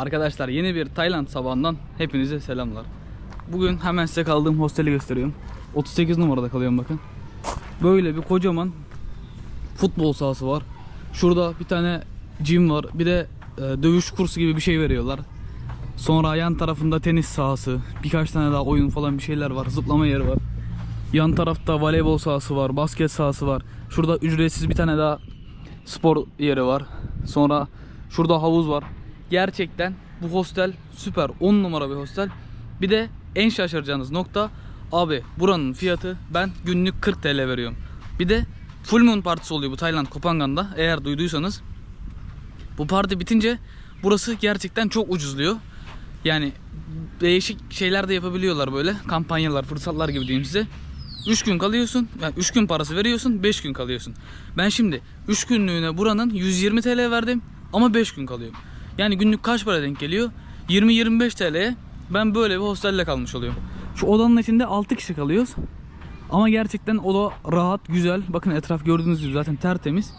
Arkadaşlar yeni bir Tayland sabahından hepinize selamlar. Bugün hemen size kaldığım hosteli gösteriyorum. 38 numarada kalıyorum bakın. Böyle bir kocaman futbol sahası var. Şurada bir tane gym var. Bir de e, dövüş kursu gibi bir şey veriyorlar. Sonra yan tarafında tenis sahası, birkaç tane daha oyun falan bir şeyler var. Zıplama yeri var. Yan tarafta voleybol sahası var, basket sahası var. Şurada ücretsiz bir tane daha spor yeri var. Sonra şurada havuz var. Gerçekten bu hostel süper. 10 numara bir hostel. Bir de en şaşıracağınız nokta abi buranın fiyatı ben günlük 40 TL veriyorum. Bir de Full Moon partisi oluyor bu Tayland Kopangan'da eğer duyduysanız. Bu parti bitince burası gerçekten çok ucuzluyor. Yani değişik şeyler de yapabiliyorlar böyle. Kampanyalar, fırsatlar gibi diyeyim size. 3 gün kalıyorsun. Yani 3 gün parası veriyorsun, 5 gün kalıyorsun. Ben şimdi 3 günlüğüne buranın 120 TL verdim ama 5 gün kalıyorum. Yani günlük kaç para denk geliyor? 20-25 TL'ye ben böyle bir hostelle kalmış oluyorum. Şu odanın içinde 6 kişi kalıyoruz. Ama gerçekten oda rahat, güzel. Bakın etraf gördüğünüz gibi zaten tertemiz.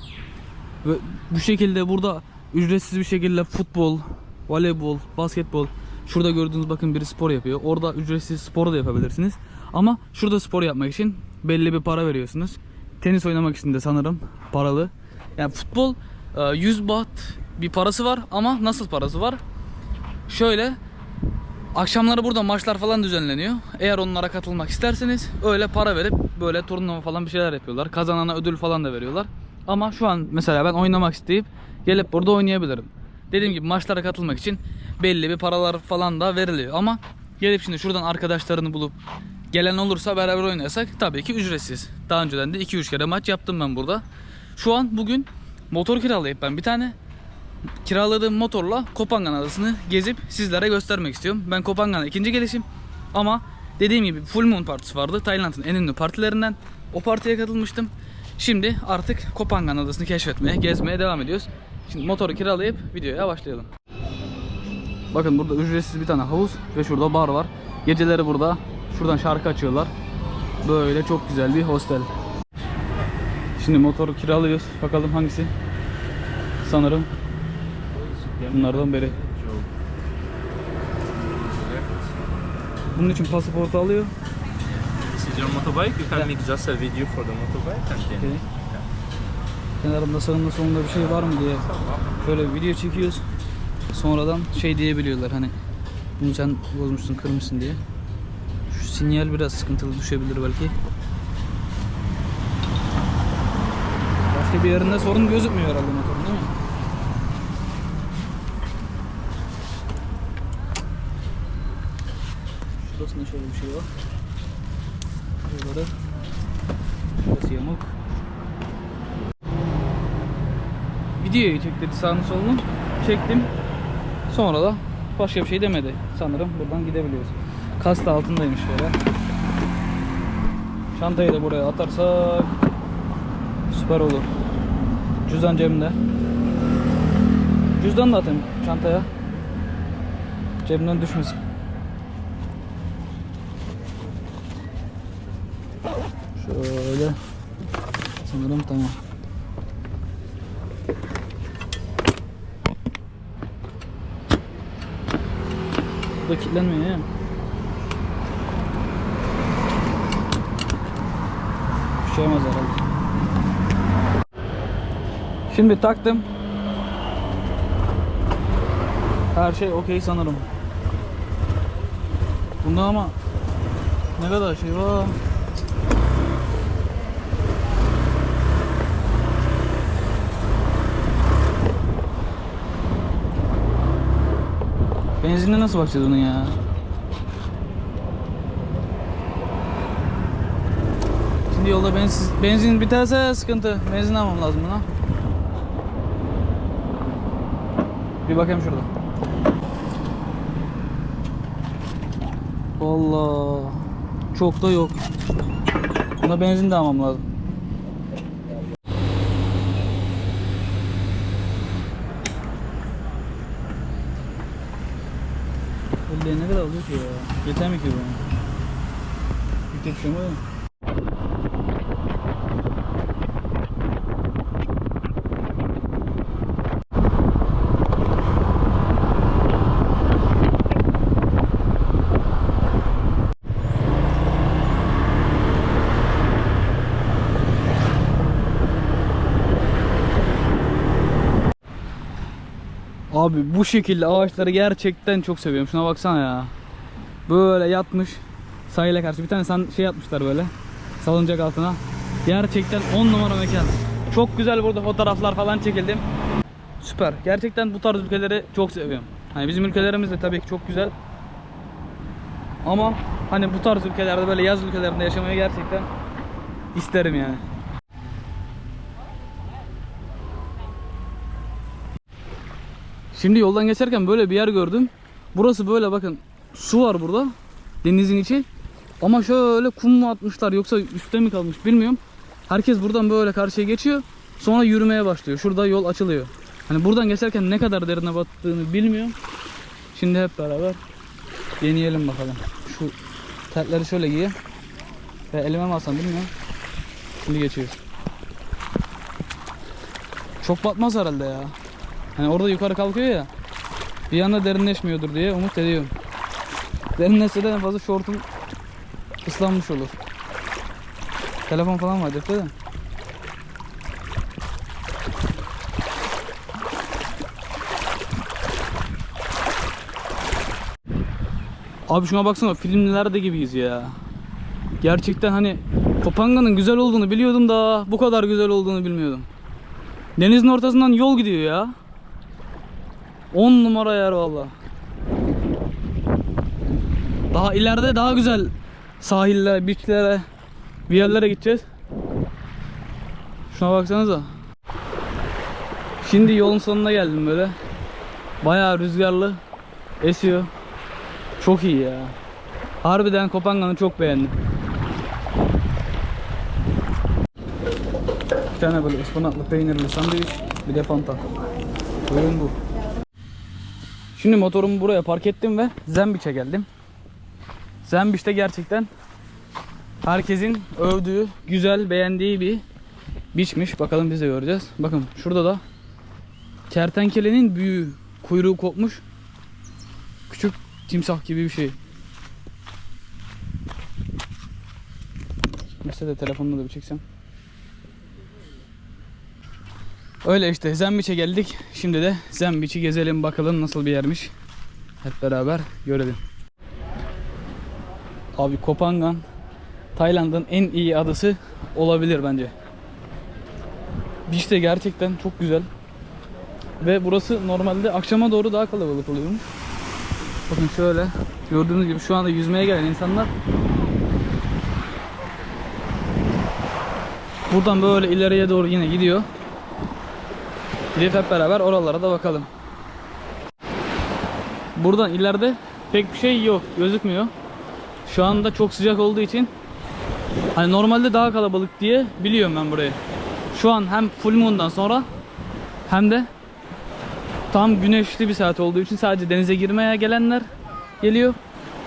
Ve bu şekilde burada ücretsiz bir şekilde futbol, voleybol, basketbol. Şurada gördüğünüz bakın biri spor yapıyor. Orada ücretsiz spor da yapabilirsiniz. Ama şurada spor yapmak için belli bir para veriyorsunuz. Tenis oynamak için de sanırım paralı. Yani futbol e, 100 baht bir parası var ama nasıl parası var? Şöyle Akşamları burada maçlar falan düzenleniyor. Eğer onlara katılmak isterseniz öyle para verip böyle turnuva falan bir şeyler yapıyorlar. Kazanana ödül falan da veriyorlar. Ama şu an mesela ben oynamak isteyip gelip burada oynayabilirim. Dediğim gibi maçlara katılmak için belli bir paralar falan da veriliyor. Ama gelip şimdi şuradan arkadaşlarını bulup gelen olursa beraber oynasak tabii ki ücretsiz. Daha önceden de 2-3 kere maç yaptım ben burada. Şu an bugün motor kiralayıp ben bir tane kiraladığım motorla Kopangan adasını gezip sizlere göstermek istiyorum. Ben Kopangan'a ikinci gelişim ama dediğim gibi Full Moon partisi vardı. Tayland'ın en ünlü partilerinden. O partiye katılmıştım. Şimdi artık Kopangan adasını keşfetmeye, gezmeye devam ediyoruz. Şimdi motoru kiralayıp videoya başlayalım. Bakın burada ücretsiz bir tane havuz ve şurada bar var. Geceleri burada şuradan şarkı açıyorlar. Böyle çok güzel bir hostel. Şimdi motoru kiralıyoruz. Bakalım hangisi? Sanırım bunlardan biri. Bunun için pasaportu alıyor. This is your motorbike. You can make just a video for the motorbike and then. Okay. Kenarında sağında solunda bir şey var mı diye böyle video çekiyoruz. Sonradan şey diyebiliyorlar hani bunu sen bozmuşsun kırmışsın diye. Şu sinyal biraz sıkıntılı düşebilir belki. Başka bir yerinde sorun gözükmüyor herhalde motorun Şurasında şöyle bir şey var. Buraları Burası yamuk. Videoyu çek dedi sağını solunu. Çektim. Sonra da başka bir şey demedi. Sanırım buradan gidebiliyoruz. Kas da altındaymış şöyle. Çantayı da buraya atarsak süper olur. Cüzdan cebimde. Cüzdan da atayım çantaya. Cebimden düşmesin. Şöyle. Sanırım tamam. Bu da kilitlenmiyor ya. Bir şey olmaz herhalde. Şimdi taktım. Her şey okey sanırım. Bunda ama ne kadar şey var. Benzinle nasıl bakacağız onun ya? Şimdi yolda benzin, benzin biterse sıkıntı. Benzin almam lazım buna. Bir bakayım şurada. Allah. Çok da yok. Buna benzin de almam lazım. Oluyor ki ya? Yeter mi ki bu? Bir tek şey. Abi bu şekilde ağaçları gerçekten çok seviyorum. Şuna baksana ya. Böyle yatmış sahile karşı. Bir tane san şey yapmışlar böyle. Salıncak altına. Gerçekten 10 numara mekan. Çok güzel burada fotoğraflar falan çekildim. Süper. Gerçekten bu tarz ülkeleri çok seviyorum. Hani bizim ülkelerimiz de tabii ki çok güzel. Ama hani bu tarz ülkelerde böyle yaz ülkelerinde yaşamayı gerçekten isterim yani. Şimdi yoldan geçerken böyle bir yer gördüm. Burası böyle bakın. Su var burada. Denizin içi. Ama şöyle kum mu atmışlar yoksa üstte mi kalmış bilmiyorum. Herkes buradan böyle karşıya geçiyor. Sonra yürümeye başlıyor. Şurada yol açılıyor. Hani buradan geçerken ne kadar derine battığını bilmiyorum. Şimdi hep beraber deneyelim bakalım. Şu terleri şöyle giy. Ve elime mi alsam bilmiyorum. Şimdi geçiyoruz. Çok batmaz herhalde ya. Hani orada yukarı kalkıyor ya. Bir anda derinleşmiyordur diye umut ediyorum. Derinleşse de en fazla şortum ıslanmış olur. Telefon falan var cepte de. Abi şuna baksana filmlerde gibiyiz ya. Gerçekten hani Kopanga'nın güzel olduğunu biliyordum da bu kadar güzel olduğunu bilmiyordum. Denizin ortasından yol gidiyor ya. 10 numara yer valla. Daha ileride daha güzel sahillere, beachlere, bir yerlere gideceğiz. Şuna baksanıza. Şimdi yolun sonuna geldim böyle. Bayağı rüzgarlı esiyor. Çok iyi ya. Harbiden Kopanga'nı çok beğendim. Bir tane böyle ıspanaklı peynirli sandviç, bir de fanta. Buyurun bu. Şimdi motorumu buraya park ettim ve Zembiç'e geldim. Zembiç'te gerçekten herkesin övdüğü, güzel, beğendiği bir biçmiş. Bakalım biz de göreceğiz. Bakın şurada da kertenkelenin büyüğü, kuyruğu kopmuş. Küçük timsah gibi bir şey. Mesela telefonla da bir çeksem. Öyle işte Zembiç'e geldik. Şimdi de Zembiç'i gezelim bakalım nasıl bir yermiş. Hep beraber görelim. Abi Kopangan Tayland'ın en iyi adası olabilir bence. Beach de gerçekten çok güzel. Ve burası normalde akşama doğru daha kalabalık oluyormuş. Bakın şöyle gördüğünüz gibi şu anda yüzmeye gelen insanlar buradan böyle ileriye doğru yine gidiyor. Gidip hep beraber oralara da bakalım. Buradan ileride pek bir şey yok, gözükmüyor. Şu anda çok sıcak olduğu için hani normalde daha kalabalık diye biliyorum ben burayı. Şu an hem full moon'dan sonra hem de tam güneşli bir saat olduğu için sadece denize girmeye gelenler geliyor.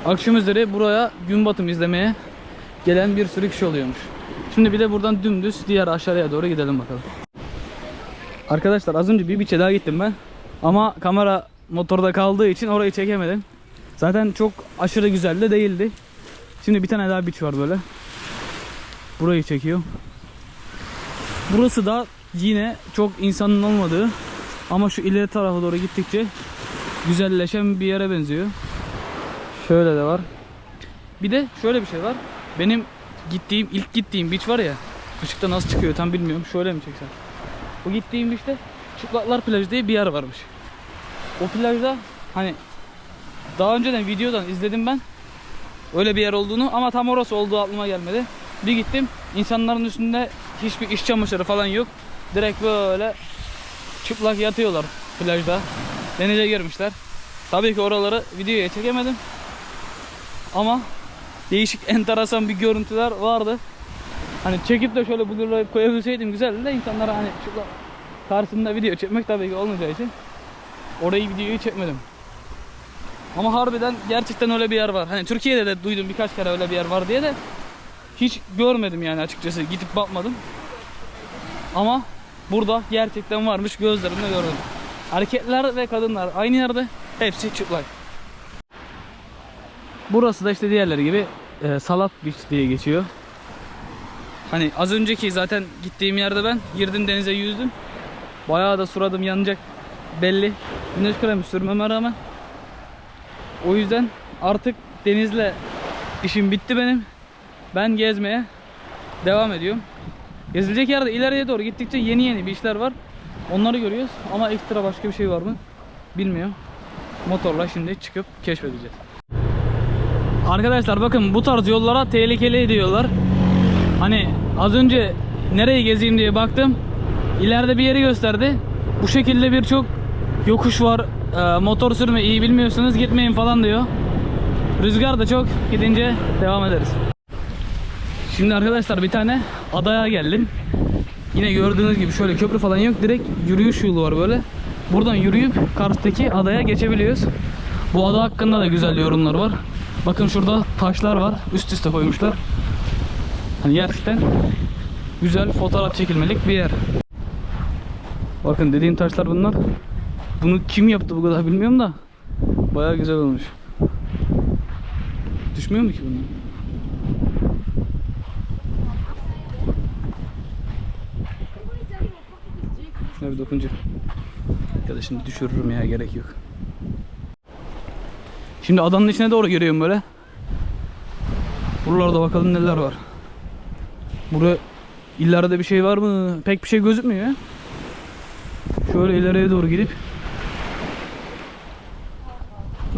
Akşam üzeri buraya gün batımı izlemeye gelen bir sürü kişi oluyormuş. Şimdi bir de buradan dümdüz diğer aşağıya doğru gidelim bakalım. Arkadaşlar az önce bir biçe daha gittim ben. Ama kamera motorda kaldığı için orayı çekemedim. Zaten çok aşırı güzel de değildi. Şimdi bir tane daha biç var böyle. Burayı çekiyor. Burası da yine çok insanın olmadığı ama şu ileri tarafa doğru gittikçe güzelleşen bir yere benziyor. Şöyle de var. Bir de şöyle bir şey var. Benim gittiğim ilk gittiğim beach var ya. Işıkta nasıl çıkıyor tam bilmiyorum. Şöyle mi çeksem? O gittiğim işte Çıplaklar Plajı diye bir yer varmış. O plajda hani daha önceden videodan izledim ben. Öyle bir yer olduğunu ama tam orası olduğu aklıma gelmedi. Bir gittim insanların üstünde hiçbir iş çamaşırı falan yok. Direkt böyle çıplak yatıyorlar plajda. Denize girmişler. Tabii ki oraları videoya çekemedim. Ama değişik enteresan bir görüntüler vardı. Hani çekip de şöyle blurlayıp koyabilseydim güzeldi de insanlara hani çıplak karşısında video çekmek tabii ki olmayacağı için orayı videoyu çekmedim. Ama harbiden gerçekten öyle bir yer var. Hani Türkiye'de de duydum birkaç kere öyle bir yer var diye de hiç görmedim yani açıkçası gidip bakmadım. Ama burada gerçekten varmış gözlerimle gördüm. Erkekler ve kadınlar aynı yerde hepsi çıplak. Burası da işte diğerleri gibi e, Salat Beach diye geçiyor. Hani az önceki zaten gittiğim yerde ben girdim denize yüzdüm. Bayağı da suradım yanacak belli. güneş kremi sürmeme rağmen. O yüzden artık denizle işim bitti benim. Ben gezmeye devam ediyorum. Gezilecek yerde ileriye doğru gittikçe yeni yeni bir işler var. Onları görüyoruz ama ekstra başka bir şey var mı bilmiyorum. Motorla şimdi çıkıp keşfedeceğiz. Arkadaşlar bakın bu tarz yollara tehlikeli diyorlar. Hani az önce nereyi gezeyim diye baktım. İleride bir yeri gösterdi. Bu şekilde birçok yokuş var. Ee, motor sürme iyi bilmiyorsanız gitmeyin falan diyor. Rüzgar da çok gidince devam ederiz. Şimdi arkadaşlar bir tane adaya geldim. Yine gördüğünüz gibi şöyle köprü falan yok. Direkt yürüyüş yolu var böyle. Buradan yürüyüp karşıdaki adaya geçebiliyoruz. Bu ada hakkında da güzel yorumlar var. Bakın şurada taşlar var. Üst üste koymuşlar. Hani gerçekten güzel fotoğraf çekilmelik bir yer. Bakın dediğim taşlar bunlar. Bunu kim yaptı bu kadar bilmiyorum da. Bayağı güzel olmuş. Düşmüyor mu ki bunlar? Şuna bir dokunca. Ya da şimdi düşürürüm ya gerek yok. Şimdi adanın içine doğru giriyorum böyle. Buralarda bakalım neler var. Burada ileride bir şey var mı? Pek bir şey gözükmüyor. Şöyle ileriye doğru gidip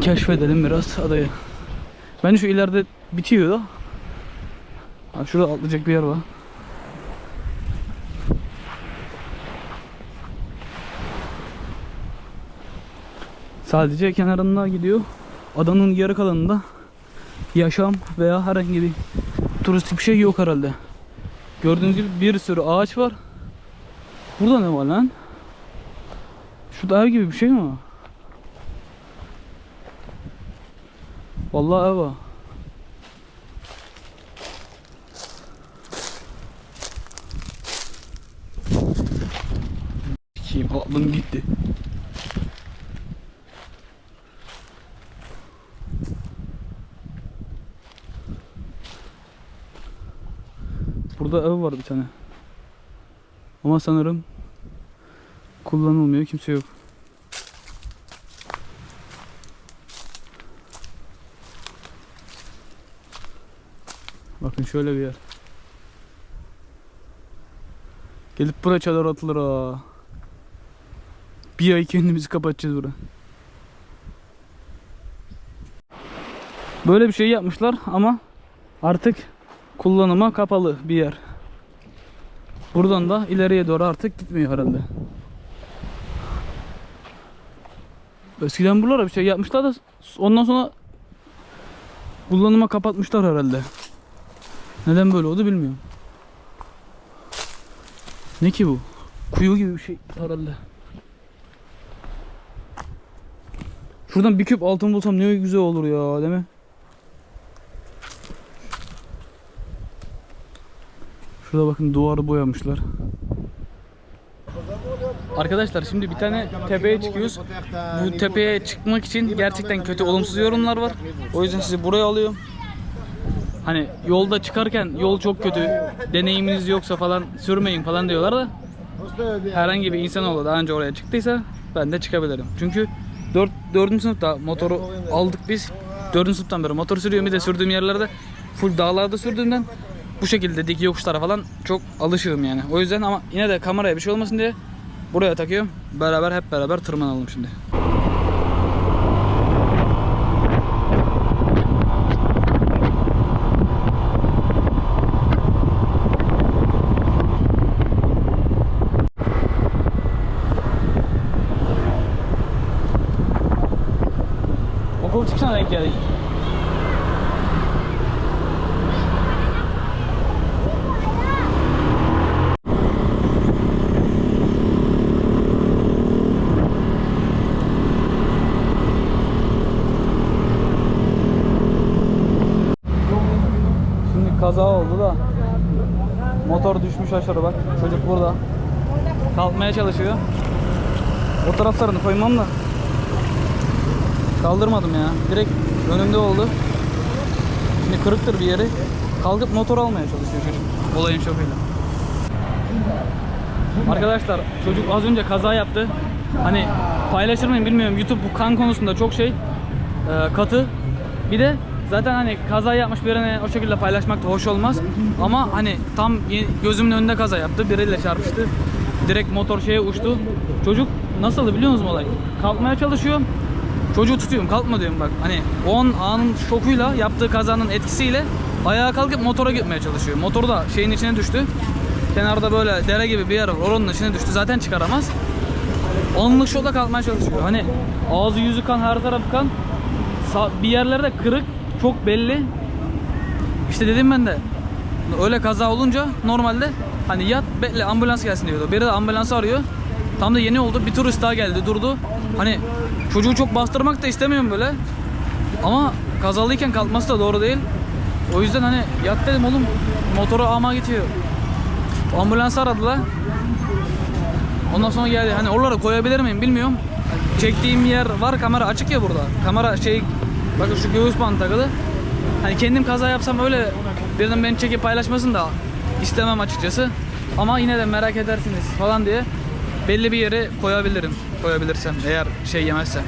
keşfedelim biraz adayı. Bence şu ileride bitiyor da. Ha, şurada atlayacak bir yer var. Sadece kenarında gidiyor. Adanın geri kalanında yaşam veya herhangi bir turistik bir şey yok herhalde. Gördüğünüz gibi bir sürü ağaç var. Burada ne var lan? Şurada ev gibi bir şey mi var? Vallahi ev var. Kim aklım gitti. Burada ev var bir tane. Ama sanırım kullanılmıyor. Kimse yok. Bakın şöyle bir yer. Gelip buraya çadır atılır ha. Bir ay kendimizi kapatacağız buraya. Böyle bir şey yapmışlar ama artık kullanıma kapalı bir yer. Buradan da ileriye doğru artık gitmiyor herhalde. Eskiden buralara bir şey yapmışlar da ondan sonra kullanıma kapatmışlar herhalde. Neden böyle oldu bilmiyorum. Ne ki bu? Kuyu gibi bir şey herhalde. Şuradan bir küp altın bulsam ne güzel olur ya değil mi? Şurada bakın duvarı boyamışlar. Arkadaşlar şimdi bir tane tepeye çıkıyoruz. Bu tepeye çıkmak için gerçekten kötü olumsuz yorumlar var. O yüzden sizi buraya alıyorum. Hani yolda çıkarken yol çok kötü, deneyiminiz yoksa falan sürmeyin falan diyorlar da herhangi bir insanoğlu daha önce oraya çıktıysa ben de çıkabilirim. Çünkü 4. 4. sınıfta motoru aldık biz. 4. sınıftan beri motor sürüyorum bir de sürdüğüm yerlerde full dağlarda sürdüğümden bu şekilde dik yokuşlara falan çok alışığım yani. O yüzden ama yine de kameraya bir şey olmasın diye buraya takıyorum. Beraber hep beraber tırmanalım şimdi. Okul çıkışına denk geldik. Şimdi kaza oldu da motor düşmüş aşağı bak. Çocuk burada. Kalkmaya çalışıyor. O taraflarını koymam da kaldırmadım ya. Direkt önümde oldu. Şimdi kırıktır bir yeri. Kalkıp motor almaya çalışıyor çocuk. Olayın şokuyla. Arkadaşlar çocuk az önce kaza yaptı. Hani paylaşır mıyım bilmiyorum. YouTube bu kan konusunda çok şey e, katı. Bir de zaten hani kaza yapmış birini o şekilde paylaşmak da hoş olmaz. Ama hani tam gözümün önünde kaza yaptı. Biriyle çarpıştı. Direkt motor şeye uçtu. Çocuk nasıldı biliyor musunuz olay? Kalkmaya çalışıyor. Çocuğu tutuyorum kalkma diyorum bak. Hani o an anın şokuyla yaptığı kazanın etkisiyle ayağa kalkıp motora gitmeye çalışıyor. Motor da şeyin içine düştü. Kenarda böyle dere gibi bir yer var. Oranın içine düştü. Zaten çıkaramaz. Anlık şokla kalkmaya çalışıyor. Hani ağzı yüzü kan her tarafı kan. Bir yerlerde de kırık çok belli. İşte dedim ben de öyle kaza olunca normalde hani yat bekle ambulans gelsin diyordu. Biri de ambulansı arıyor. Tam da yeni oldu. Bir turist daha geldi durdu. Hani çocuğu çok bastırmak da istemiyorum böyle. Ama kazalıyken kalkması da doğru değil. O yüzden hani yat dedim oğlum motoru ama gidiyor. Ambulans aradılar. Ondan sonra geldi. Hani oralara koyabilir miyim bilmiyorum. Çektiğim yer var kamera açık ya burada. Kamera şey bakın şu göğüs bandı takılı. Hani kendim kaza yapsam öyle birinin beni çekip paylaşmasını da istemem açıkçası. Ama yine de merak edersiniz falan diye belli bir yere koyabilirim. Koyabilirsem eğer şey yemezse.